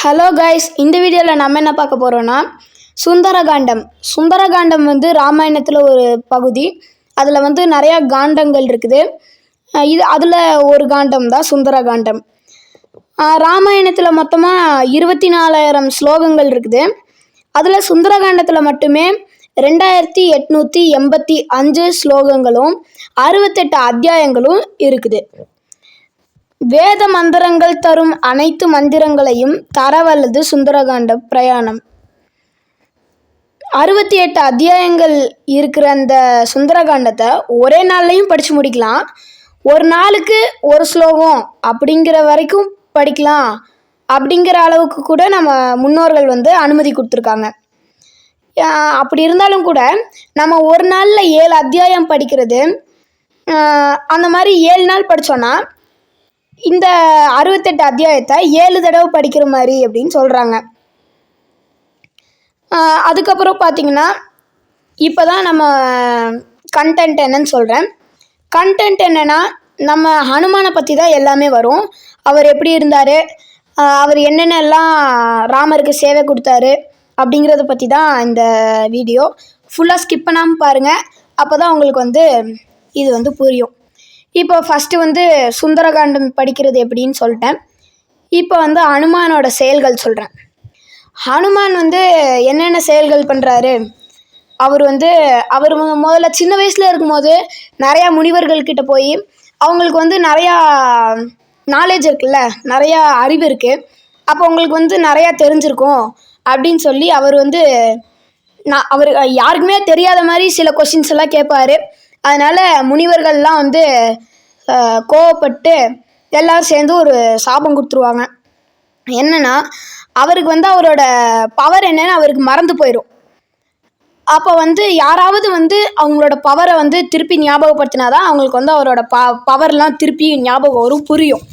Hello guys இந்த வீடியோவில் நம்ம என்ன பார்க்க போகிறோன்னா சுந்தரகாண்டம். சுந்தரகாண்டம் வந்து ராமாயணத்தில் ஒரு பகுதி. அதில் வந்து நிறையா காண்டங்கள் இருக்குது. இது அதில் ஒரு காண்டம் தான் சுந்தரகாண்டம். ராமாயணத்தில் மொத்தமாக இருபத்தி நாலாயிரம் ஸ்லோகங்கள் இருக்குது. அதில் சுந்தரகாண்டத்தில் மட்டுமே ரெண்டாயிரத்தி எட்நூற்றி எண்பத்தி அஞ்சு ஸ்லோகங்களும் அறுபத்தெட்டு அத்தியாயங்களும் இருக்குது. வேத மந்திரங்கள் தரும் அனைத்து மந்திரங்களையும் தரவல்லது சுந்தரகாண்ட பிரயாணம். அறுபத்தி எட்டு அத்தியாயங்கள் இருக்கிற அந்த சுந்தரகாண்டத்தை ஒரே நாள்லையும் படித்து முடிக்கலாம். ஒரு நாளுக்கு ஒரு ஸ்லோகம் அப்படிங்கிற வரைக்கும் படிக்கலாம். அப்படிங்கிற அளவுக்கு கூட நம்ம முன்னோர்கள் வந்து அனுமதி கொடுத்துருக்காங்க. அப்படி இருந்தாலும் கூட நம்ம ஒரு நாளில் ஏழு அத்தியாயம் படிக்கிறது அந்த மாதிரி ஏழு நாள் படித்தோன்னா இந்த அறுபத்தெட்டு அத்தியாயத்தை ஏழு தடவை படிக்கிற மாதிரி அப்படின்னு சொல்கிறாங்க அதுக்கப்புறம் பார்த்தீங்கன்னா இப்போ தான் நம்ம கண்டென்ட் என்னன்னு சொல்கிறேன் கண்டென்ட் என்னென்னா நம்ம ஹனுமானை பற்றி தான் எல்லாமே வரும். அவர் எப்படி இருந்தார்? அவர் என்னென்னலாம் ராமருக்கு சேவை கொடுத்தாரு அப்படிங்கிறத பற்றி தான் இந்த வீடியோ ஃபுல்லாக ஸ்கிப் பண்ணாமல் பாருங்கள் அப்போ தான் உங்களுக்கு வந்து இது வந்து புரியும். இப்போ ஃபஸ்ட்டு வந்து சுந்தரகாண்டம் படிக்கிறது எப்படின்னு சொல்லிட்டேன். இப்போ வந்து ஹனுமானோட செயல்கள் சொல்கிறேன் ஹனுமான் வந்து என்னென்ன செயல்கள் பண்ணுறாரு அவர் வந்து அவர் முதல்ல சின்ன வயசில் இருக்கும்போது நிறையா முனிவர்கள்கிட்ட போய் அவங்களுக்கு வந்து நிறையா நாலேஜ் இருக்குல்ல நிறையா அறிவு இருக்குது அப்போ அவங்களுக்கு வந்து நிறையா தெரிஞ்சிருக்கும் அப்படின்னு சொல்லி அவர் வந்து நான் அவர் யாருக்குமே தெரியாத மாதிரி சில கொஷின்ஸ் எல்லாம் கேட்பாரு. அதனால் முனிவர்கள்லாம் வந்து கோவப்பட்டு எல்லாரும் சேர்ந்து ஒரு சாபம் கொடுத்துருவாங்க. என்னன்னா அவருக்கு வந்து அவரோட பவர் என்னன்னு அவருக்கு மறந்து போயிடும் அப்போ வந்து யாராவது வந்து அவங்களோட பவரை வந்து திருப்பி ஞாபகப்படுத்தினா தான் அவங்களுக்கு வந்து அவரோட ப பவர்லாம் திருப்பி ஞாபகம் வரும் புரியும்.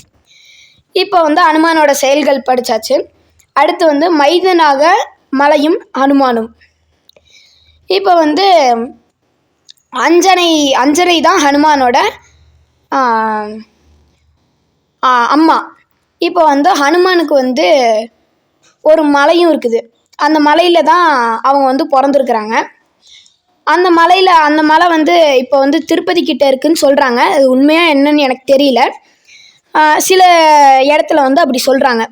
இப்போ வந்து அனுமானோட செயல்கள் படித்தாச்சு அடுத்து வந்து மைதனாக மலையும் அனுமானும். இப்போ வந்து அஞ்சனை அஞ்சனை தான் ஹனுமானோட அம்மா. இப்போ வந்து ஹனுமானுக்கு வந்து ஒரு மலையும் இருக்குது. அந்த மலையில் தான் அவங்க வந்து பிறந்திருக்கிறாங்க. அந்த மலையில் அந்த மலை வந்து இப்போ வந்து திருப்பதி கிட்டே இருக்குன்னு சொல்கிறாங்க அது உண்மையாக என்னன்னு எனக்கு தெரியல. சில இடத்துல வந்து அப்படி சொல்கிறாங்க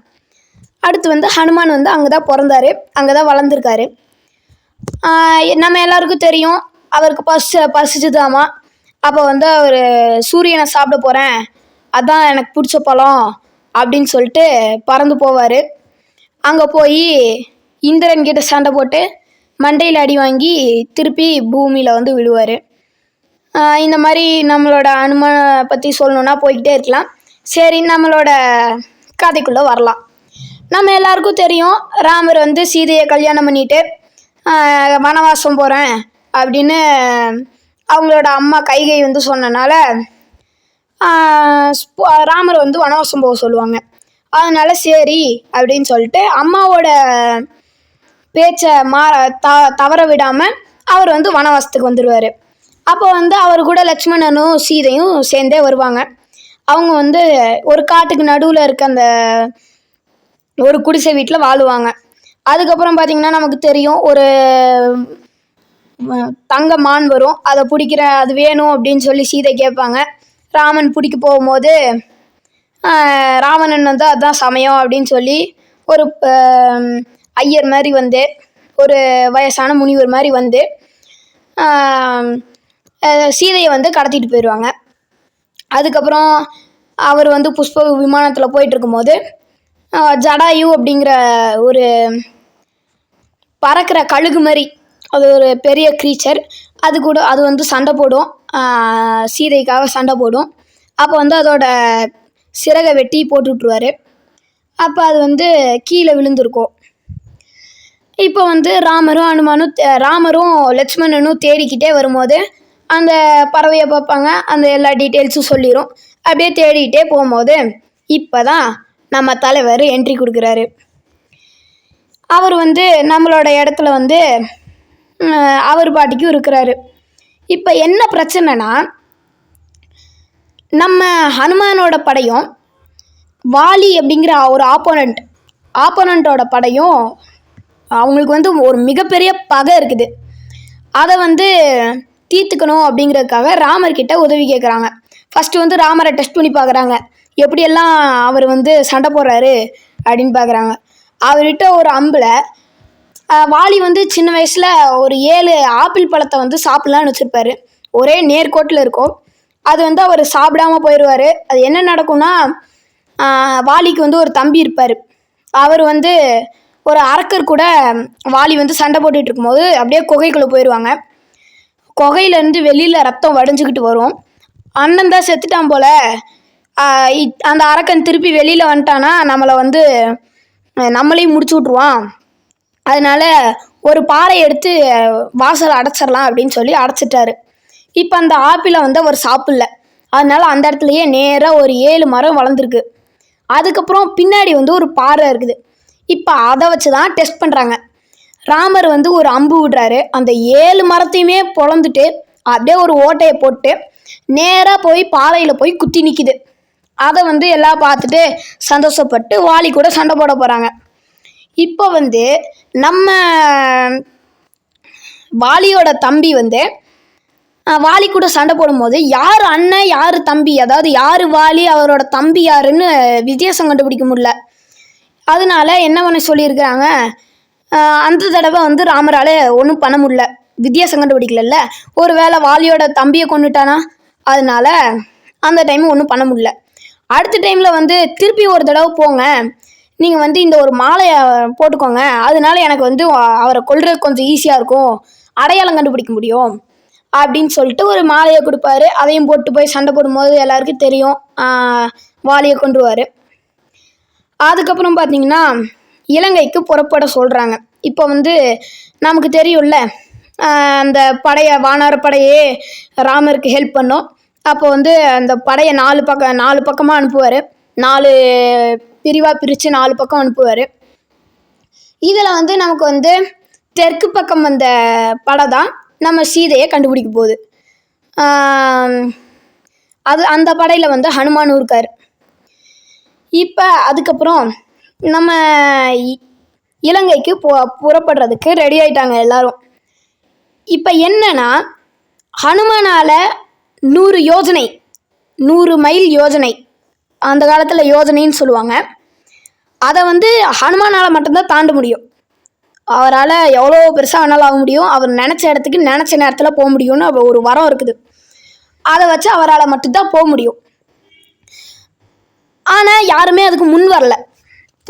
அடுத்து வந்து ஹனுமான் வந்து அங்கே தான் பிறந்தாரு. அங்கே தான் வளர்ந்துருக்காரு நம்ம எல்லாருக்கும் தெரியும். அவருக்கு பசு பசிச்சுதாமா. அப்போ வந்து அவர் சூரியனை சாப்பிட போகிறேன் அதான் எனக்கு பிடிச்ச பழம். அப்படின்னு சொல்லிட்டு பறந்து போவார். அங்கே போய் இந்திரன் கிட்ட சண்டை போட்டு மண்டையில் அடி வாங்கி திருப்பி பூமியில் வந்து விழுவார் இந்த மாதிரி நம்மளோட அனுமான பற்றி சொல்லணுன்னா போய்கிட்டே இருக்கலாம். சரி நம்மளோட கதைக்குள்ளே வரலாம். நம்ம எல்லாருக்கும் தெரியும் ராமர் வந்து சீதையை கல்யாணம் பண்ணிட்டு வனவாசம் போகிறேன் அப்படின்னு அவங்களோட அம்மா கைகை வந்து சொன்னனால ராமர் வந்து வனவாசம் போக சொல்லுவாங்க. அதனால சரி அப்படின்னு சொல்லிட்டு அம்மாவோட பேச்சை மா த தவற விடாமல் அவர் வந்து வனவாசத்துக்கு வந்துடுவார் அப்போ வந்து அவர் கூட லக்ஷ்மணனும் சீதையும் சேர்ந்தே வருவாங்க. அவங்க வந்து ஒரு காட்டுக்கு நடுவில் இருக்க அந்த ஒரு குடிசை வீட்டில் வாழுவாங்க. அதுக்கப்புறம் பார்த்தீங்கன்னா நமக்கு தெரியும் ஒரு தங்க மான் வரும். அதை பிடிக்கிற அது வேணும் அப்படின்னு சொல்லி சீதை கேட்பாங்க. ராமன் பிடிக்க போகும்போது ராவணன் வந்து அதுதான் சமயம் அப்படின்னு சொல்லி ஒரு ஐயர் மாதிரி வந்து ஒரு வயசான முனிவர் மாதிரி வந்து சீதையை வந்து கடத்திட்டு போயிடுவாங்க. அதுக்கப்புறம் அவர் வந்து புஷ்ப விமானத்தில் போயிட்டு இருக்கும்போது ஜடாயு அப்படிங்கிற ஒரு பறக்கிற கழுகு மாதிரி அது ஒரு பெரிய க்ரீச்சர் அது கூட அது வந்து சண்டை போடும். சீதைக்காக சண்டை போடும். அப்போ வந்து அதோட சிறகை வெட்டி போட்டு விட்ருவாரு அப்போ அது வந்து கீழே விழுந்திருக்கும். இப்போ வந்து ராமரும் அனுமானும் ராமரும் லட்சுமணனும் தேடிக்கிட்டே வரும்போது அந்த பறவையை பார்ப்பாங்க. அந்த எல்லா டீட்டெயில்ஸும் சொல்லிடும் அப்படியே தேடிக்கிட்டே போகும்போது இப்போ தான் நம்ம தலைவர் என்ட்ரி கொடுக்குறாரு. அவர் வந்து நம்மளோட இடத்துல வந்து அவர் பாட்டிக்கும் இருக்கிறாரு. இப்போ என்ன பிரச்சனைனா நம்ம ஹனுமானோட படையும் வாலி அப்படிங்கிற ஒரு ஆப்போனண்ட் ஆப்போனண்ட்டோட படையும் அவங்களுக்கு வந்து ஒரு மிகப்பெரிய பகை இருக்குது. அதை வந்து தீர்த்துக்கணும் அப்படிங்கிறதுக்காக ராமர்கிட்ட உதவி கேட்குறாங்க ஃபஸ்ட்டு வந்து ராமரை டெஸ்ட் பண்ணி பார்க்குறாங்க எப்படியெல்லாம் அவர் வந்து சண்டை போடுறாரு அப்படின்னு பார்க்குறாங்க அவர்கிட்ட ஒரு அம்பில் வாலி வந்து சின்ன வயசில் ஒரு ஏழு ஆப்பிள் பழத்தை வந்து சாப்பிட்லான்னு வச்சுருப்பாரு. ஒரே நேர்கோட்டில் இருக்கும். அது வந்து அவர் சாப்பிடாம போயிடுவார் அது என்ன நடக்கும்னா வாலிக்கு வந்து ஒரு தம்பி இருப்பார். அவர் வந்து ஒரு அரக்கர் கூட வாலி வந்து சண்டை போட்டுட்டு இருக்கும்போது அப்படியே குகைக்குள்ளே போயிடுவாங்க குகையிலேருந்து வெளியில் ரத்தம் வடிஞ்சுக்கிட்டு வரும். அண்ணன் தான் செத்துட்டான் போல். அந்த அரக்கன் திருப்பி வெளியில் வந்துட்டானா நம்மளை வந்து நம்மளையும் முடிச்சு விட்ருவான் அதனால ஒரு பாறை எடுத்து வாசலை அடைச்சிடலாம் அப்படின்னு சொல்லி அடைச்சிட்டாரு. இப்போ அந்த ஆப்பிளை வந்து அவர் சாப்பிடல. அதனால அந்த இடத்துலயே நேராக ஒரு ஏழு மரம் வளர்ந்துருக்கு. அதுக்கப்புறம் பின்னாடி வந்து ஒரு பாறை இருக்குது. இப்போ அதை வச்சு தான் டெஸ்ட் பண்ணுறாங்க ராமர் வந்து ஒரு அம்பு விடுறாரு. அந்த ஏழு மரத்தையுமே பொழந்துட்டு அப்படியே ஒரு ஓட்டையை போட்டு நேராக போய் பாறையில் போய் குத்தி நிற்கிது அதை வந்து எல்லாம் பார்த்துட்டு சந்தோஷப்பட்டு வாலி கூட சண்டை போட போகிறாங்க இப்போ வந்து நம்ம வாலியோட தம்பி வந்து வாலி கூட சண்டை போடும்போது யார் அண்ணன் யார் தம்பி? அதாவது யார் வாலி அவரோட தம்பி யாருன்னு வித்தியாசம் கண்டுபிடிக்க முடியல. அதனால என்ன பண்ண சொல்லியிருக்கிறாங்க? அந்த தடவை வந்து ராமரால் ஒன்றும் பண்ண முடியல. வித்தியாசம் கண்டுபிடிக்கலல்ல. ஒரு வேளை வாலியோட தம்பியை கொண்டுட்டானா அதனால அந்த டைம் ஒன்றும் பண்ண முடியல. அடுத்த டைமில் வந்து திருப்பி ஒரு தடவை போங்க. நீங்கள் வந்து இந்த ஒரு மாலையை போட்டுக்கோங்க. அதனால எனக்கு வந்து அவரை கொல்றது கொஞ்சம் ஈஸியாக இருக்கும். அடையாளம் கண்டுபிடிக்க முடியும். அப்படின்னு சொல்லிட்டு ஒரு மாலையை கொடுப்பாரு. அதையும் போட்டு போய் சண்டை போடும்போது எல்லாருக்கும் தெரியும். வாலியை கொண்டுருவார் அதுக்கப்புறம் பார்த்தீங்கன்னா இலங்கைக்கு புறப்பட சொல்கிறாங்க இப்போ வந்து நமக்கு தெரியும்ல அந்த படையை வானார படையே ராமருக்கு ஹெல்ப் பண்ணோம். அப்போ வந்து அந்த படையை நாலு பக்கம் நாலு பக்கமாக அனுப்புவார். நாலு பிரிவாக பிரித்து நாலு பக்கம் அனுப்புவார். இதில் வந்து நமக்கு வந்து தெற்கு பக்கம் வந்த படை தான் நம்ம சீதையை கண்டுபிடிக்க போகுது. அது அந்த படையில் வந்து ஹனுமானும் இருக்கார். இப்போ அதுக்கப்புறம் நம்ம இ- இலங்கைக்கு போ புறப்படுறதுக்கு ரெடி ஆயிட்டாங்க எல்லாரும். இப்போ என்னன்னா ஹனுமனால் நூறு யோஜனை நூறு மைல் யோஜனை அந்த காலத்தில் யோஜனைன்னு சொல்லுவாங்க. அதை வந்து ஹனுமானால் மட்டும்தான் தாண்ட முடியும். அவரால் எவ்வளோ பெருசாக வேணாலும் ஆக முடியும். அவர் நினச்ச இடத்துக்கு நினச்ச நேரத்தில் போக முடியும்னு அவர் ஒரு வரம் இருக்குது. அதை வச்சு அவரால் மட்டும்தான் போக முடியும். ஆனால் யாருமே அதுக்கு முன் வரல.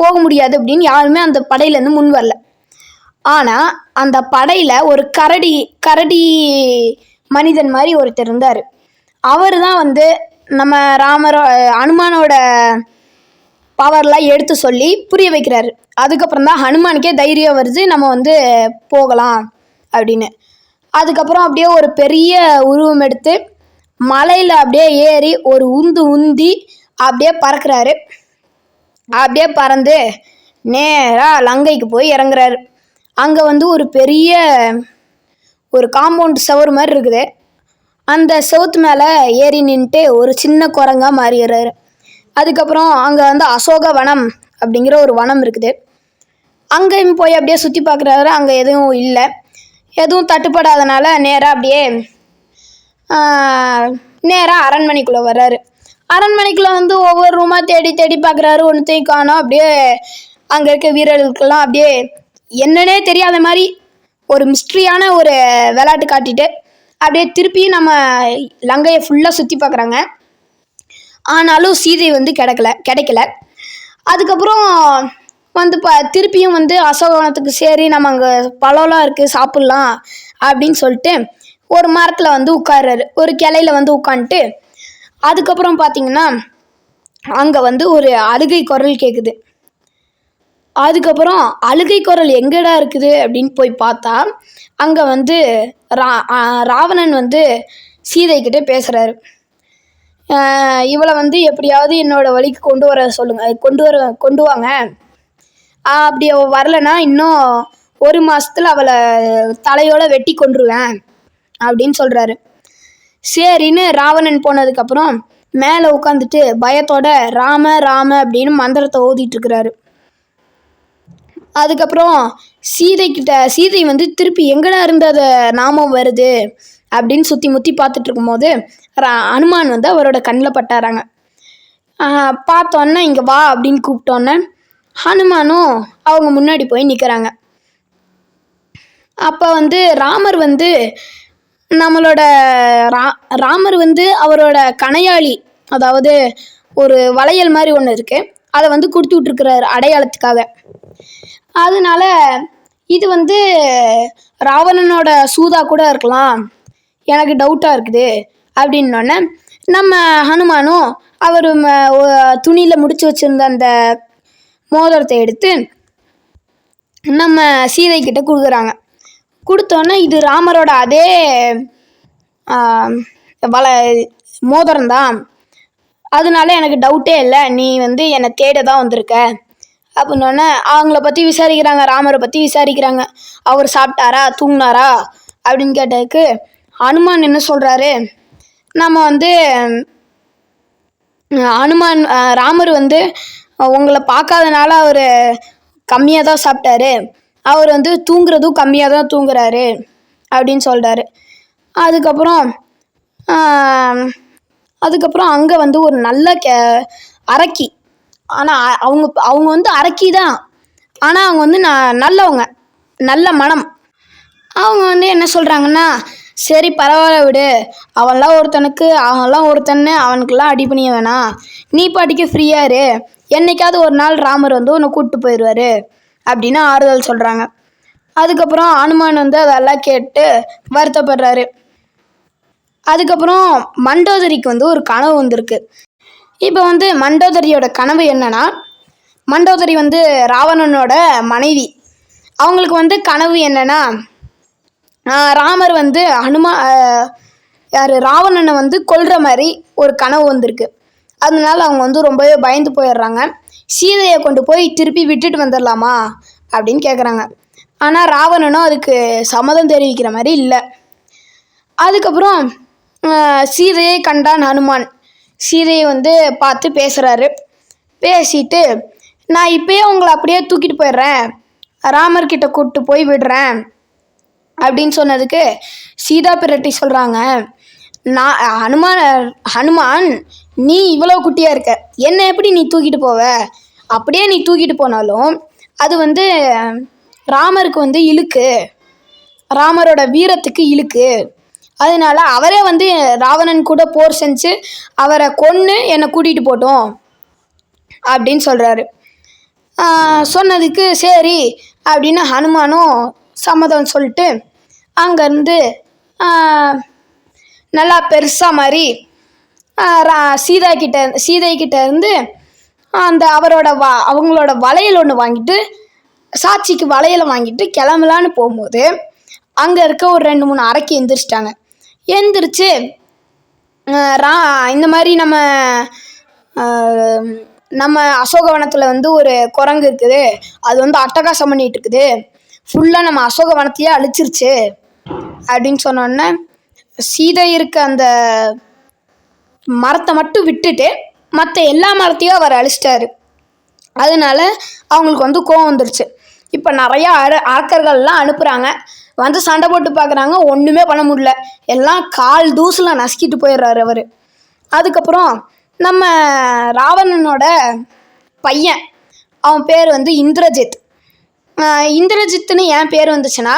போக முடியாது அப்படின்னு யாருமே அந்த படையிலேருந்து முன் வரல. ஆனால் அந்த படையில் ஒரு கரடி கரடி மனிதன் மாதிரி ஒருத்தர் இருந்தார். அவர் தான் வந்து நம்ம ராமரோ அனுமானோட பவர்லாம் எடுத்து சொல்லி புரிய வைக்கிறாரு. அதுக்கப்புறம் தான் ஹனுமானுக்கே தைரியம் வருது நம்ம வந்து போகலாம் அப்படின்னு. அதுக்கப்புறம் அப்படியே ஒரு பெரிய உருவம் எடுத்து மலையில் அப்படியே ஏறி ஒரு உந்து உந்தி அப்படியே பறக்கிறாரு. அப்படியே பறந்து நேராக லங்கைக்கு போய் இறங்குறாரு. அங்கே வந்து ஒரு பெரிய ஒரு காம்பவுண்ட் சவர் மாதிரி இருக்குது. அந்த செவுத்து மேலே ஏறி நின்றுட்டு ஒரு சின்ன குரங்கா மாறிடுறாரு. அதுக்கப்புறம் அங்கே வந்து அசோக வனம் அப்படிங்கிற ஒரு வனம் இருக்குது. அங்கேயும் போய் அப்படியே சுற்றி பார்க்குறாரு அங்கே எதுவும் இல்லை. எதுவும் தட்டுப்படாதனால நேராக அப்படியே நேராக அரண்மனைக்குள்ளே வர்றாரு. அரண்மனைக்குள்ளே வந்து ஒவ்வொரு ரூமாக தேடி தேடி பார்க்குறாரு ஒன்றுத்தையும் காணும். அப்படியே அங்கே இருக்க வீரர்களுக்கெல்லாம் அப்படியே என்னன்னே தெரியாத மாதிரி ஒரு மிஸ்ட்ரியான ஒரு விளையாட்டு காட்டிட்டு அப்படியே திருப்பியும் நம்ம லங்கையை ஃபுல்லாக சுற்றி பார்க்குறாங்க. ஆனாலும் சீதை வந்து கிடைக்கல கிடைக்கல. அதுக்கப்புறம் வந்து ப திருப்பியும் வந்து அசோகவனத்துக்கு சரி நம்ம அங்கே பழம்லாம் இருக்குது சாப்பிட்லாம் அப்படின்னு சொல்லிட்டு ஒரு மரத்தில் வந்து உட்கார்றாரு. ஒரு கிளையில வந்து உட்காந்துட்டு அதுக்கப்புறம் பார்த்தீங்கன்னா அங்கே வந்து ஒரு அழுகை குரல் கேட்குது அதுக்கப்புறம் அழுகை குரல் எங்கடா இருக்குது அப்படின்னு போய் பார்த்தா அங்கே வந்து ரா ராவணன் வந்து சீதை பேசுகிறாரு இவளை வந்து எப்படியாவது என்னோட வழிக்கு கொண்டு வர சொல்லுங்கள் கொண்டு வர கொண்டு வாங்க. அப்படி அவள் வரலைன்னா இன்னும் ஒரு மாதத்தில் அவளை தலையோடு வெட்டி கொண்டுருவேன் அப்படின்னு சொல்கிறாரு சரின்னு ராவணன் போனதுக்கப்புறம் மேலே உட்காந்துட்டு பயத்தோட ராம ராம அப்படின்னு மந்திரத்தை ஓதிட்டு இருக்கிறாரு. அதுக்கப்புறம் சீதை கிட்ட சீதை வந்து திருப்பி எங்கடா இருந்து அதை நாமம் வருது? அப்படின்னு சுற்றி முற்றி பார்த்துட்டு இருக்கும்போது ரா- அனுமான் வந்து அவரோட கண்ணில் பட்டாராங்க. பார்த்தோன்னே இங்கே வா அப்படின்னு கூப்பிட்டோன்னே ஹனுமானும் அவங்க முன்னாடி போய் நிற்கிறாங்க அப்போ வந்து ராமர் வந்து நம்மளோட ரா ராமர் வந்து அவரோட கணையாளி அதாவது ஒரு வளையல் மாதிரி ஒன்று இருக்குது அதை வந்து கொடுத்து விட்ருக்கிறாரு அடையாளத்துக்காக. அதனால இது வந்து ராவணனோட சூதா கூட இருக்கலாம். எனக்கு டவுட்டாக இருக்குது. அப்படின்னோடனே நம்ம ஹனுமானும் அவர் துணியில் முடிச்சு வச்சுருந்த அந்த மோதிரத்தை எடுத்து நம்ம சீதை கிட்ட கொடுக்குறாங்க. கொடுத்தோன்னே இது ராமரோட அதே வள மோதிரம் தான் அதனால எனக்கு டவுட்டே இல்லை. நீ வந்து என்னை தேட தான் வந்திருக்க. அப்படின்னோடனே அவங்கள பற்றி விசாரிக்கிறாங்க ராமரை பற்றி விசாரிக்கிறாங்க. அவர் சாப்பிட்டாரா தூங்கினாரா? அப்படின்னு கேட்டதுக்கு அனுமான் என்ன சொல்கிறாரு நம்ம வந்து அனுமான் ராமர் வந்து உங்களை பார்க்காதனால அவர் கம்மியாக தான் சாப்பிட்டாரு. அவர் வந்து தூங்குறதும் கம்மியாக தான் தூங்குறாரு அப்படின்னு சொல்கிறாரு அதுக்கப்புறம் அதுக்கப்புறம் அங்கே வந்து ஒரு நல்ல கே அரக்கி ஆனால் அவங்க அவங்க வந்து அரக்கி தான் ஆனால் அவங்க வந்து நான் நல்லவங்க. நல்ல மனம். அவங்க வந்து என்ன சொல்கிறாங்கன்னா சரி பரவாயில்ல விடு. அவன்லாம் ஒருத்தனுக்கு அவன்லாம் ஒருத்தன்னு அவனுக்கெல்லாம் அடி பண்ணிய வேணாம் நீ பாட்டிக்கு ஃப்ரீயாக இரு. என்னைக்காவது ஒரு நாள் ராமர் வந்து உன்னை கூப்பிட்டு போயிடுவாரு. அப்படின்னு ஆறுதல் சொல்கிறாங்க அதுக்கப்புறம் அனுமான் வந்து அதெல்லாம் கேட்டு வருத்தப்படுறாரு. அதுக்கப்புறம் மண்டோதரிக்கு வந்து ஒரு கனவு வந்திருக்கு. இப்போ வந்து மண்டோதரியோட கனவு என்னன்னா மண்டோதரி வந்து ராவணனோட மனைவி. அவங்களுக்கு வந்து கனவு என்னன்னா ராமர் வந்து ஹனுமா யார் ராவணனை வந்து கொல்ற மாதிரி ஒரு கனவு வந்திருக்கு. அதனால அவங்க வந்து ரொம்பவே பயந்து போயிடுறாங்க. சீதையை கொண்டு போய் திருப்பி விட்டுட்டு வந்துடலாமா அப்படின்னு கேட்குறாங்க ஆனால் ராவணனும் அதுக்கு சம்மதம் தெரிவிக்கிற மாதிரி இல்லை. அதுக்கப்புறம் சீதையை கண்டான் ஹனுமான். சீதையை வந்து பார்த்து பேசுகிறாரு பேசிட்டு நான் இப்பயே உங்களை அப்படியே தூக்கிட்டு போயிடுறேன். ராமர்கிட்ட கூப்பிட்டு போய் விடுறேன். அப்படின்னு சொன்னதுக்கு சீதா பிரட்டி சொல்கிறாங்க நான் ஹனுமான் ஹனுமான் நீ இவ்வளோ குட்டியாக இருக்க. என்னை எப்படி நீ தூக்கிட்டு போவ? அப்படியே நீ தூக்கிட்டு போனாலும் அது வந்து ராமருக்கு வந்து இழுக்கு. ராமரோட வீரத்துக்கு இழுக்கு. அதனால அவரே வந்து ராவணன் கூட போர் செஞ்சு அவரை கொன்று என்னை கூட்டிகிட்டு போட்டோம் அப்படின்னு சொல்கிறாரு சொன்னதுக்கு சரி அப்படின்னு ஹனுமானும் சம்மதம் சொல்லிட்டு அங்கேருந்து நல்லா பெருசாக மாதிரி ரா- சீதா கிட்ட சீதை கிட்ட இருந்து அந்த அவரோட வ அவங்களோட வளையல் ஒன்று வாங்கிட்டு சாட்சிக்கு வளையலை வாங்கிட்டு கிளம்பலான்னு போகும்போது அங்கே இருக்க ஒரு ரெண்டு மூணு அரைக்கி எந்திரிச்சிட்டாங்க. எந்திரிச்சு ரா இந்த மாதிரி நம்ம நம்ம அசோகவனத்தில் வந்து ஒரு குரங்கு இருக்குது. அது வந்து அட்டகாசம் பண்ணிகிட்டு இருக்குது. ஃபுல்லாக நம்ம அசோகவனத்தையே அழிச்சிருச்சு. அப்படின்னு சொன்னோடனே சீதை இருக்க அந்த மரத்தை மட்டும் விட்டுட்டு மற்ற எல்லா மரத்தையும் அவர் அழிச்சிட்டாரு. அதனால அவங்களுக்கு வந்து கோவம் வந்துருச்சு. இப்போ நிறையா அர அரக்கர்கள்லாம் அனுப்புகிறாங்க வந்து சண்டை போட்டு பார்க்குறாங்க ஒன்றுமே பண்ண முடியல. எல்லாம் கால் தூசில் நசுக்கிட்டு போயிடுறாரு அவர். அதுக்கப்புறம் நம்ம ராவணனோட பையன் அவன் பேர் வந்து இந்திரஜித். இந்திரஜித்துன்னு ஏன் பேர் வந்துச்சுன்னா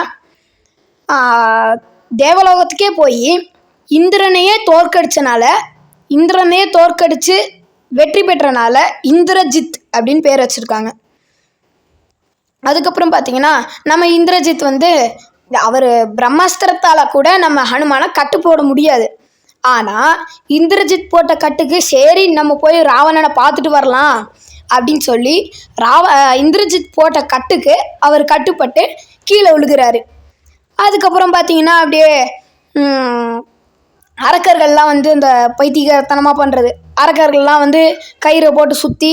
தேவலோகத்துக்கே போய் இந்திரனையே தோற்கடிச்சனால இந்திரனையே தோற்கடித்து வெற்றி பெற்றனால இந்திரஜித் அப்படின்னு பேர் வச்சுருக்காங்க. அதுக்கப்புறம் பார்த்தீங்கன்னா நம்ம இந்திரஜித் வந்து அவர் பிரம்மாஸ்திரத்தால் கூட நம்ம ஹனுமானை கட்டு போட முடியாது. ஆனால் இந்திரஜித் போட்ட கட்டுக்கு சரி நம்ம போய் ராவணனை பார்த்துட்டு வரலாம் அப்படின்னு சொல்லி ராவ இந்திரஜித் போட்ட கட்டுக்கு அவர் கட்டுப்பட்டு கீழே விழுகிறாரு. அதுக்கப்புறம் பார்த்தீங்கன்னா அப்படியே அரக்கர்கள்லாம் வந்து இந்த பைத்தியத்தனமாக பண்ணுறது அரக்கர்கள்லாம் வந்து கயிறை போட்டு சுற்றி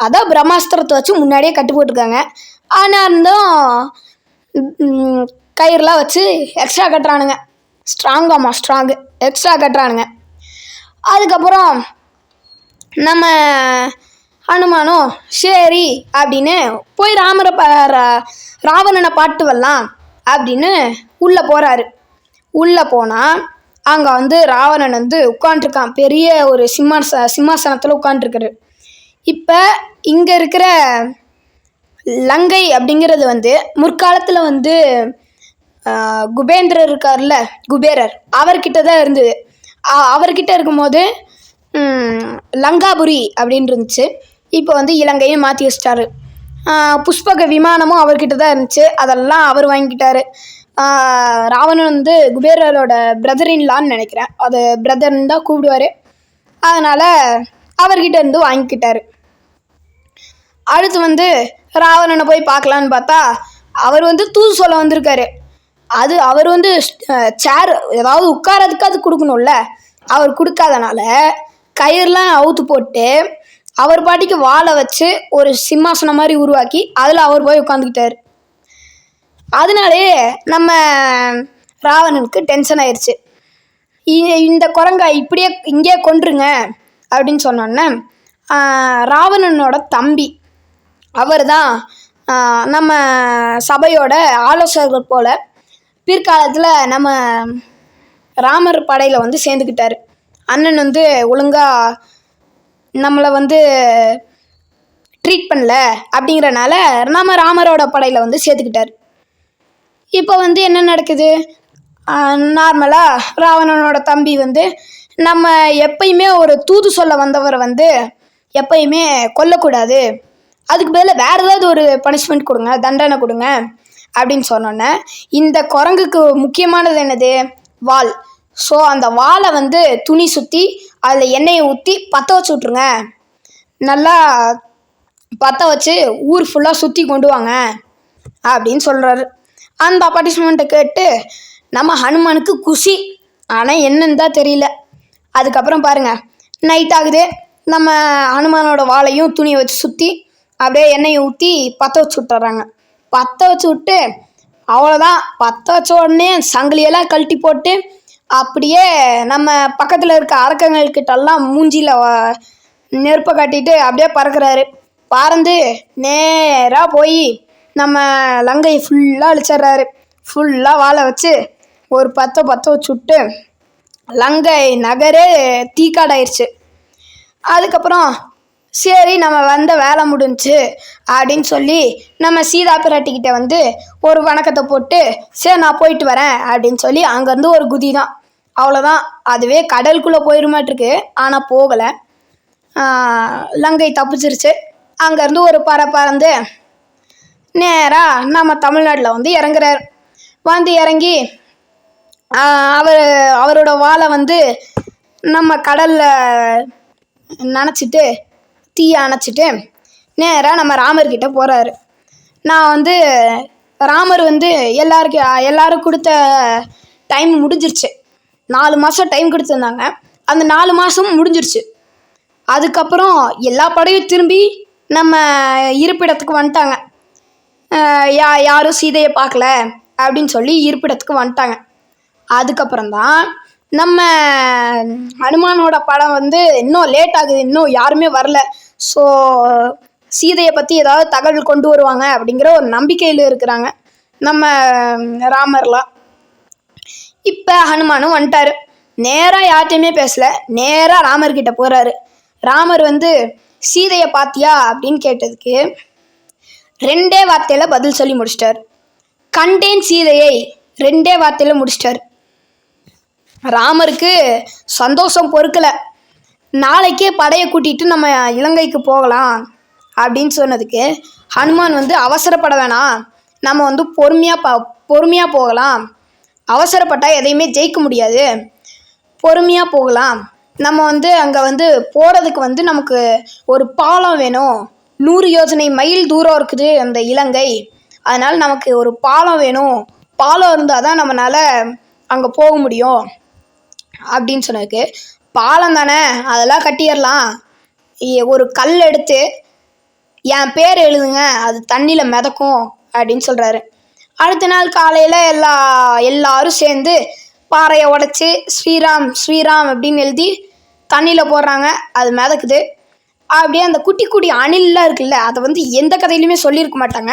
அதான் பிரம்மாஸ்திரத்தை வச்சு முன்னாடியே கட்டு போட்டிருக்காங்க. ஆனால் இருந்தும் கயிறுலாம் வச்சு எக்ஸ்ட்ரா கட்டுறானுங்க. ஸ்ட்ராங்காம்மா ஸ்ட்ராங்கு எக்ஸ்ட்ரா கட்டுறானுங்க. அதுக்கப்புறம் நம்ம அனுமானம் சரி அப்படின்னு போய் ராமரை ப ரா- ராவணனை பாட்டு வரலாம் அப்படின்னு உள்ளே போகிறாரு உள்ளே போனால் அங்கே வந்து ராவணன் வந்து உட்காண்ட்ருக்கான் பெரிய ஒரு சிம்மாச சிம்மாசனத்தில் உட்காண்ட்ருக்காரு இப்போ இங்கே இருக்கிற லங்கை அப்படிங்கிறது வந்து முற்காலத்தில் வந்து குபேந்திரர் இருக்கார்ல குபேரர். அவர்கிட்ட தான் இருந்தது அவர்கிட்ட இருக்கும்போது லங்காபுரி அப்படின்னு இருந்துச்சு இப்போ வந்து இலங்கையும் மாற்றி வச்சிட்டாரு. புஷ்பக விமானமும் அவர்கிட்ட தான் இருந்துச்சு. அதெல்லாம் அவர் வாங்கிக்கிட்டாரு. ராவணன் வந்து குபேரரோட பிரதரின்லான்னு நினைக்கிறேன். அது பிரதர்ன்னு தான் கூப்பிடுவார். அதனால் அவர்கிட்ட இருந்து வாங்கிக்கிட்டாரு. அடுத்து வந்து ராவணனை போய் பார்க்கலான்னு பார்த்தா அவர் வந்து தூது சொல்ல வந்திருக்காரு. அது அவர் வந்து சேர் ஏதாவது உட்காரதுக்கு அது கொடுக்கணும்ல. அவர் கொடுக்காதனால கயிறுலாம் அவுத்து போட்டு அவர் பாட்டிக்கு வாழை வச்சு ஒரு சிம்மாசனம் மாதிரி உருவாக்கி அதில் அவர் போய் உட்காந்துக்கிட்டார் அதனாலே நம்ம ராவணனுக்கு டென்ஷன் ஆயிடுச்சு இ- இந்த குரங்கை இப்படியே இங்கே கொன்றுங்க அப்படின்னு சொன்னோன்னே ராவணனோட தம்பி அவர் தான் நம்ம சபையோட ஆலோசகர் போல பிற்காலத்தில் நம்ம ராமர் படையில் வந்து சேர்ந்துக்கிட்டாரு அண்ணன் வந்து ஒழுங்காக நம்மளை வந்து ட்ரீட் பண்ணல அப்படிங்கிறனால நம்ம ராமரோட படையில் வந்து சேர்த்துக்கிட்டார். இப்போ வந்து என்ன நடக்குது? நார்மலாக ராவணனோட தம்பி வந்து நம்ம எப்பயுமே ஒரு தூது சொல்ல வந்தவரை வந்து எப்பயுமே கொல்லக்கூடாது. அதுக்கு பதிலாக வேறு ஏதாவது ஒரு பனிஷ்மெண்ட் கொடுங்க தண்டனை கொடுங்க. அப்படின்னு சொன்னோன்னே இந்த குரங்குக்கு முக்கியமானது என்னது? வால். ஸோ அந்த வாலை வந்து துணி சுற்றி அதில் எண்ணெயை ஊற்றி பற்ற வச்சு விட்ருங்க நல்லா பற்ற வச்சு ஊர் ஃபுல்லாக சுற்றி கொண்டு வாங்க அப்படின்னு சொல்கிறாரு அந்த பனிஷ்மெண்ட்டை கேட்டு நம்ம ஹனுமானுக்கு குஷி. ஆனால் என்னன்னு தான் தெரியல. அதுக்கப்புறம் பாருங்கள் நைட் ஆகுது. நம்ம ஹனுமானோட வாழையும் துணியை வச்சு சுற்றி அப்படியே எண்ணெயை ஊற்றி பற்ற வச்சு விட்டுறாங்க. பற்ற வச்சு விட்டு அவ்வளோதான் பற்ற வச்ச உடனே சங்கிலியெல்லாம் கழட்டி போட்டு அப்படியே நம்ம பக்கத்தில் இருக்க அரக்கங்கள்கிட்டெல்லாம் மூஞ்சியில் நெருப்பை கட்டிட்டு அப்படியே பறக்கிறாரு. பறந்து நேராக போய் நம்ம லங்கையை ஃபுல்லாக அழிச்சிட்றாரு. ஃபுல்லாக வாழை வச்சு ஒரு பத்தை பற்ற வச்சு விட்டு லங்கை நகரே தீக்காடாயிருச்சு. அதுக்கப்புறம் சரி நம்ம வந்த வேலை முடிஞ்சுச்சு அப்படின்னு சொல்லி நம்ம சீதா பிராட்டிக்கிட்ட வந்து ஒரு வணக்கத்தை போட்டு சரி நான் போயிட்டு வரேன் அப்படின்னு சொல்லி அங்கேருந்து ஒரு குதி தான். அவ்வளோதான் அதுவே கடலுக்குள்ளே போயிருமாட்டிருக்கு. ஆனால் போகலை. லங்கை தப்பிச்சிருச்சு. அங்கேருந்து ஒரு பற பறந்து நேராக நம்ம தமிழ்நாட்டில் வந்து இறங்குறார். வந்து இறங்கி அவர் அவரோட வாழை வந்து நம்ம கடலில் நினச்சிட்டு தீயை அணைச்சிட்டு நேராக நம்ம ராமர்கிட்ட போகிறாரு நான் வந்து ராமர் வந்து எல்லாருக்கும் எல்லாரும் கொடுத்த டைம் முடிஞ்சிருச்சு. நாலு மாதம் டைம் கொடுத்துருந்தாங்க. அந்த நாலு மாதமும் முடிஞ்சிருச்சு. அதுக்கப்புறம் எல்லா படையும் திரும்பி நம்ம இருப்பிடத்துக்கு வந்துட்டாங்க. யா யாரும் சீதையை பார்க்கல அப்படின்னு சொல்லி இருப்பிடத்துக்கு வந்துட்டாங்க. அதுக்கப்புறம் தான் நம்ம ஹனுமானோட படம் வந்து இன்னும் லேட் ஆகுது இன்னும் யாருமே வரல. ஸோ சீதையை பற்றி ஏதாவது தகவல் கொண்டு வருவாங்க அப்படிங்கிற ஒரு நம்பிக்கையில் இருக்கிறாங்க நம்ம ராமர்லாம் இப்போ ஹனுமானும் வந்துட்டாரு. நேராக யார்கிட்டையுமே பேசலை. நேராக ராமர்கிட்ட போகிறாரு ராமர் வந்து சீதையை பார்த்தியா அப்படின்னு கேட்டதுக்கு ரெண்டே வார்த்தையில் பதில் சொல்லி முடிச்சிட்டார். கண்டேன் சீதையை. ரெண்டே வார்த்தையில் முடிச்சிட்டார். ராமருக்கு சந்தோஷம் பொறுக்கலை. நாளைக்கே படையை கூட்டிகிட்டு நம்ம இலங்கைக்கு போகலாம் அப்படின்னு சொன்னதுக்கு ஹனுமான் வந்து அவசரப்பட வேணாம். நம்ம வந்து பொறுமையாக ப பொறுமையாக போகலாம். அவசரப்பட்டால் எதையுமே ஜெயிக்க முடியாது. பொறுமையாக போகலாம். நம்ம வந்து அங்கே வந்து போகிறதுக்கு வந்து நமக்கு ஒரு பாலம் வேணும். நூறு யோஜனை மைல் தூரம் இருக்குது அந்த இலங்கை. அதனால் நமக்கு ஒரு பாலம் வேணும். பாலம் இருந்தால் தான் நம்மளால் அங்கே போக முடியும். அப்படின்னு சொன்னதுக்கு பாலம் தானே அதெல்லாம் கட்டிடலாம். ஒரு கல் எடுத்து என் பேர் எழுதுங்க அது தண்ணியில் மிதக்கும் அப்படின்னு சொல்கிறாரு அடுத்த நாள் காலையில் எல்லா எல்லாரும் சேர்ந்து பாறையை உடச்சி ஸ்ரீராம் ஸ்ரீராம் அப்படின்னு எழுதி தண்ணியில் போடுறாங்க அது மிதக்குது. அப்படியே அந்த குட்டி குட்டி அணில்லாம் இருக்குல்ல அதை வந்து எந்த கதையிலுமே சொல்லியிருக்க மாட்டாங்க.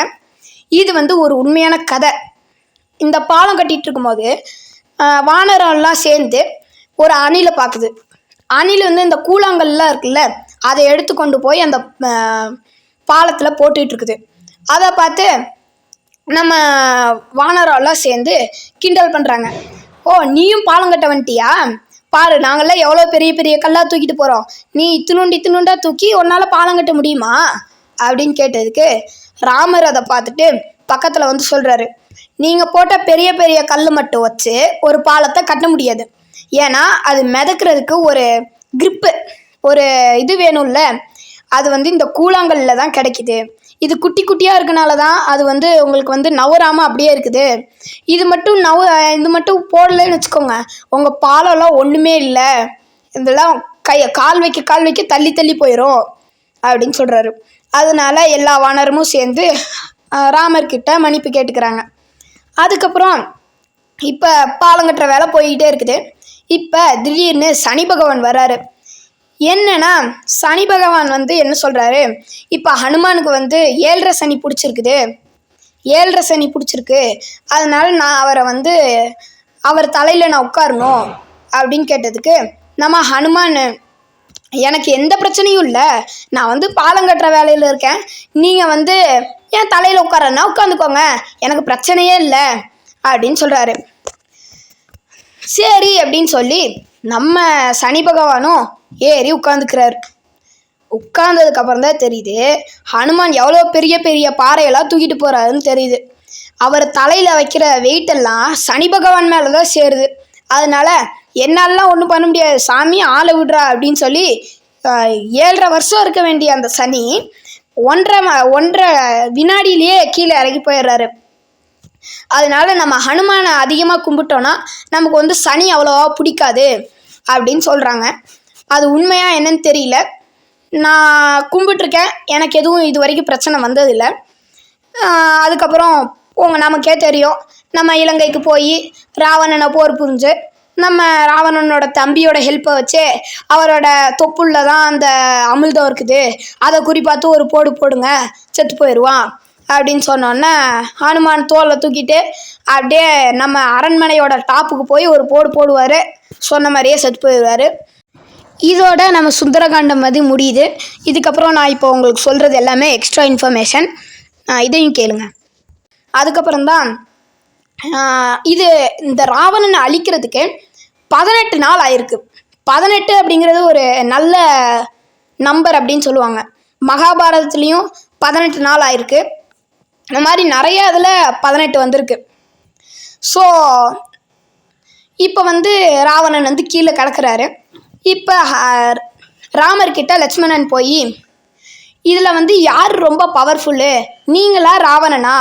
இது வந்து ஒரு உண்மையான கதை. இந்த பாலம் கட்டிகிட்டு இருக்கும்போது ஆஹ், வானரம்லாம் சேர்ந்து ஒரு அணிலை பார்க்குது அணில் வந்து இந்த கூழாங்கல்லாம் இருக்குல்ல அதை எடுத்து கொண்டு போய் அந்த பாலத்தில் போட்டுட்ருக்குது அதை பார்த்து நம்ம வானரெல்லாம் சேர்ந்து கிண்டல் பண்ணுறாங்க ஓ நீயும் பாலம் கட்ட வந்துட்டியா? பாரு நாங்கள்லாம் எவ்வளோ பெரிய பெரிய கல்லாக தூக்கிட்டு போகிறோம் நீ இத்தினுண்டு இத்தினுண்டாக தூக்கி உன்னால் பாலம் கட்ட முடியுமா? அப்படின்னு கேட்டதுக்கு ராமர் அதை பார்த்துட்டு பக்கத்தில் வந்து சொல்கிறாரு நீங்கள் போட்ட பெரிய பெரிய கல் மட்டும் வச்சு ஒரு பாலத்தை கட்ட முடியாது. ஏன்னா அது மிதக்கிறதுக்கு ஒரு க்ரிப்பு ஒரு இது வேணும்ல. அது வந்து இந்த கூழாங்கல்ல தான் கிடைக்குது. இது குட்டி குட்டியாக இருக்கனால தான் அது வந்து உங்களுக்கு வந்து நவராமல் அப்படியே இருக்குது. இது மட்டும் நவ இது மட்டும் போடலைன்னு வச்சுக்கோங்க. உங்கள் பாலம்லாம் ஒன்றுமே இல்லை. இதெல்லாம் கையை கால் வைக்க கால் வைக்க தள்ளி தள்ளி போயிடும் அப்படின்னு சொல்கிறாரு அதனால எல்லா வானரமும் சேர்ந்து ராமர்கிட்ட மன்னிப்பு கேட்டுக்கிறாங்க. அதுக்கப்புறம் இப்போ பாலம் கட்டுற வேலை போய்கிட்டே இருக்குது. இப்போ திடீர்னு சனி பகவான் வராரு. என்னன்னா சனி பகவான் வந்து என்ன சொல்கிறாரு இப்போ ஹனுமானுக்கு வந்து ஏழரை சனி பிடிச்சிருக்குது. ஏழரை சனி பிடிச்சிருக்கு. அதனால் நான் அவரை வந்து அவர் தலையில் நான் உட்காரணும் அப்படின்னு கேட்டதுக்கு நம்ம ஹனுமான் எனக்கு எந்த பிரச்சனையும் இல்லை. நான் வந்து பாலம் கட்டுற வேலையில் இருக்கேன். நீங்கள் வந்து என் தலையில் உட்காரன்னா உட்காந்துக்கோங்க. எனக்கு பிரச்சனையே இல்லை. அப்படின்னு சொல்கிறாரு சரி அப்படின்னு சொல்லி நம்ம சனி பகவானும் ஏறி உட்காந்துக்கிறாரு உட்கார்ந்ததுக்கப்புறம் தான் தெரியுது ஹனுமான் எவ்வளோ பெரிய பெரிய பாறையெல்லாம் தூக்கிட்டு போகிறாருன்னு தெரியுது. அவர் தலையில் வைக்கிற வெயிட் எல்லாம் சனி பகவான் மேலே தான் சேருது. அதனால என்னாலலாம் ஒன்றும் பண்ண முடியாது. சாமி ஆளை விடுறா அப்படின்னு சொல்லி ஏழரை வருஷம் இருக்க வேண்டிய அந்த சனி ஒன்றரை ம- ஒன்றரை வினாடியிலேயே கீழே இறங்கி போயிடுறாரு. அதனால நம்ம ஹனுமானை அதிகமாக கும்பிட்டோன்னா நமக்கு வந்து சனி அவ்வளோவா பிடிக்காது அப்படின்னு சொல்கிறாங்க அது உண்மையாக என்னன்னு தெரியல. நான் கும்பிட்டுருக்கேன். எனக்கு எதுவும் இது வரைக்கும் பிரச்சனை வந்ததில்லை. அதுக்கப்புறம் உங்க நமக்கே தெரியும். நம்ம இலங்கைக்கு போய் ராவணனை போர் புரிஞ்சு நம்ம ராவணனோட தம்பியோட ஹெல்ப்பை வச்சு அவரோட தொப்புள்ள தான் அந்த அமிழ்தம் இருக்குது. அதை குறிப்பாத்து ஒரு போடு போடுங்க. செத்து போயிடுவான் அப்படின்னு சொன்னோன்னே ஹனுமான் தோலை தூக்கிட்டு அப்படியே நம்ம அரண்மனையோட டாப்புக்கு போய் ஒரு போடு போடுவார். சொன்ன மாதிரியே செத்து போயிடுவார். இதோட நம்ம சுந்தரகாண்டம் வந்து முடியுது. இதுக்கப்புறம் நான் இப்போ உங்களுக்கு சொல்கிறது எல்லாமே எக்ஸ்ட்ரா இன்ஃபர்மேஷன் இதையும் கேளுங்க. அதுக்கப்புறம் தான் இது இந்த ராவணனை அழிக்கிறதுக்கு பதினெட்டு நாள் ஆயிருக்கு. பதினெட்டு அப்படிங்கிறது ஒரு நல்ல நம்பர் அப்படின்னு சொல்லுவாங்க. மகாபாரதத்துலேயும் பதினெட்டு நாள் ஆயிருக்கு. இந்த மாதிரி நிறைய இதில் பதினெட்டு வந்திருக்கு. ஸோ இப்போ வந்து ராவணன் வந்து கீழே கிடக்குறாரு. இப்போ ராமர்கிட்ட லட்சுமணன் போய் இதில் வந்து யார் ரொம்ப பவர்ஃபுல்லு நீங்களா ராவணனா?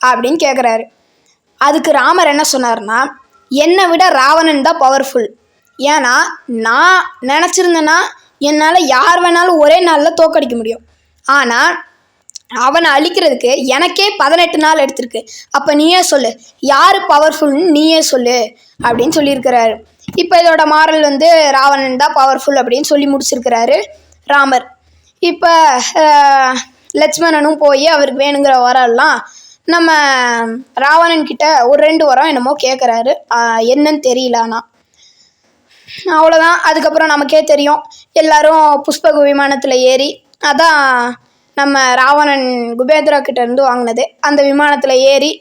அப்படின்னு கேட்குறாரு அதுக்கு ராமர் என்ன சொன்னார்னா என்னை விட ராவணன் தான் பவர்ஃபுல் ஏன்னா நான் நினச்சிருந்தேன்னா என்னால் யார் வேணாலும் ஒரே நாளில் தோக்கடிக்க முடியும். ஆனால் அவனை அழிக்கிறதுக்கு எனக்கே பதினெட்டு நாள் எடுத்திருக்கு. அப்போ நீயே சொல்லு. யார் பவர்ஃபுல்னு நீயே சொல்லு அப்படின்னு சொல்லியிருக்கிறாரு. இப்போ இதோட மாறல் வந்து ராவணன் தான் பவர்ஃபுல் அப்படின்னு சொல்லி முடிச்சிருக்கிறாரு ராமர். இப்போ லட்சுமணனும் போய் அவருக்கு வேணுங்கிற வரம்லாம் நம்ம ராவணன் கிட்ட ஒரு ரெண்டு வரம் என்னமோ கேட்குறாரு என்னன்னு தெரியல ஆனால் அவ்வளோதான் அதுக்கப்புறம் நமக்கே தெரியும். எல்லாரும் புஷ்பக விமானத்தில் ஏறி அதான் நம்ம ராவணன் குபேந்திரா கிட்டேருந்து வாங்கினது. அந்த விமானத்தில் ஏறி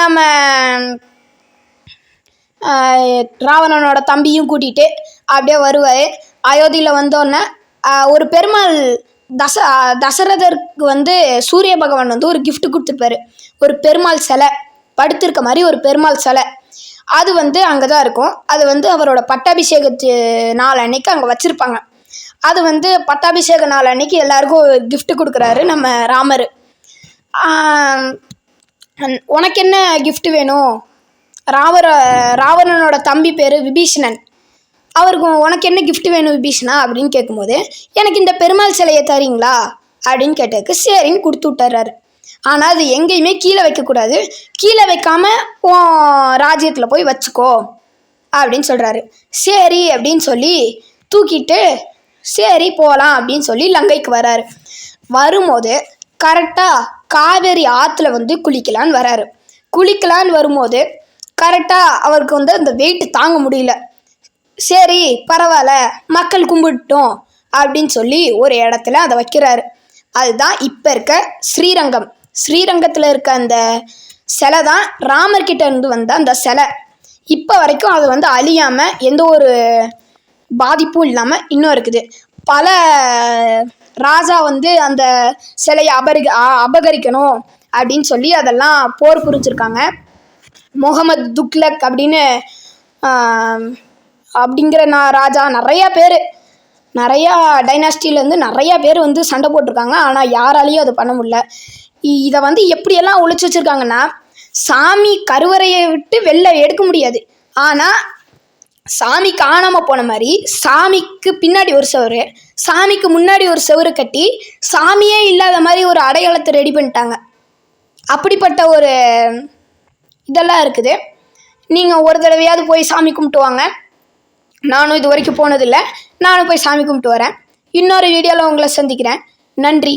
நம்ம ராவணனோட தம்பியும் கூட்டிகிட்டு அப்படியே வருவார். அயோத்தியில் வந்தோடனே ஒரு பெருமாள் தச தசரதருக்கு வந்து சூரிய பகவான் வந்து ஒரு கிஃப்ட் கொடுத்துருப்பாரு. ஒரு பெருமாள் சிலை படுத்திருக்க மாதிரி ஒரு பெருமாள் சிலை. அது வந்து அங்கே தான் இருக்கும். அது வந்து அவரோட பட்டாபிஷேகத்து நாள் அன்னைக்கு அங்கே வச்சுருப்பாங்க. அது வந்து பட்டாபிஷேக நாள் அன்னைக்கு எல்லாருக்கும் கிஃப்ட்டு கொடுக்குறாரு நம்ம ராமர். உனக்கு என்ன கிஃப்ட் வேணும்? ராவர ராவணனோட தம்பி பேர் விபீஷணன். அவருக்கு உனக்கு என்ன கிஃப்ட் வேணும் விபீஷணா? அப்படின்னு கேட்கும்போது எனக்கு இந்த பெருமாள் சிலையை தரீங்களா? அப்படின்னு கேட்டதுக்கு சரின்னு கொடுத்து விட்டுறாரு. ஆனால் அது எங்கேயுமே கீழே வைக்கக்கூடாது கீழே வைக்காமல் உன் ராஜ்யத்தில் போய் வச்சுக்கோ அப்படின்னு சொல்கிறாரு சரி அப்படின்னு சொல்லி தூக்கிட்டு சரி போகலாம் அப்படின்னு சொல்லி லங்கைக்கு வராரு. வரும்போது கரெக்டாக காவேரி ஆற்றுல வந்து குளிக்கலான்னு வராரு. குளிக்கலான்னு வரும்போது கரெக்டாக அவருக்கு வந்து அந்த வெயிட் தாங்க முடியல. சரி பரவாயில்ல மக்கள் கும்பிட்டோம் அப்படின்னு சொல்லி ஒரு இடத்துல அதை வைக்கிறாரு. அதுதான் இப்போ இருக்க ஸ்ரீரங்கம். ஸ்ரீரங்கத்தில் இருக்க அந்த சிலை தான் ராமர்கிட்ட இருந்து வந்த அந்த சிலை. இப்போ வரைக்கும் அது வந்து அழியாமல் எந்த ஒரு பாதிப்பும் இல்லாமல் இன்னும் இருக்குது. பல ராஜா வந்து அந்த சிலையை அபரி அபகரிக்கணும் அப்படின்னு சொல்லி அதெல்லாம் போர் புரிஞ்சிருக்காங்க. முகமது துக்லக் அப்படின்னு அப்படிங்கிற நான் ராஜா நிறையா பேர் நிறையா டைனாஸ்டிலேருந்து நிறையா பேர் வந்து சண்டை போட்டிருக்காங்க. ஆனால் யாராலையும் அதை பண்ண முடியல. இ- இதை வந்து எப்படியெல்லாம் ஒழிச்சு வச்சுருக்காங்கன்னா சாமி கருவறையை விட்டு வெளில எடுக்க முடியாது. ஆனால் சாமி காணாமல் போன மாதிரி சாமிக்கு பின்னாடி ஒரு செவரு சாமிக்கு முன்னாடி ஒரு செவரு கட்டி சாமியே இல்லாத மாதிரி ஒரு அடையாளத்தை ரெடி பண்ணிட்டாங்க. அப்படிப்பட்ட ஒரு இதெல்லாம் இருக்குது. நீங்கள் ஒரு தடவையாவது போய் சாமி கும்பிட்டு வாங்க. நானும் இது வரைக்கும் போனதில்லை. நானும் போய் சாமி கும்பிட்டு வரேன். இன்னொரு வீடியோவில் உங்களை சந்திக்கிறேன். நன்றி.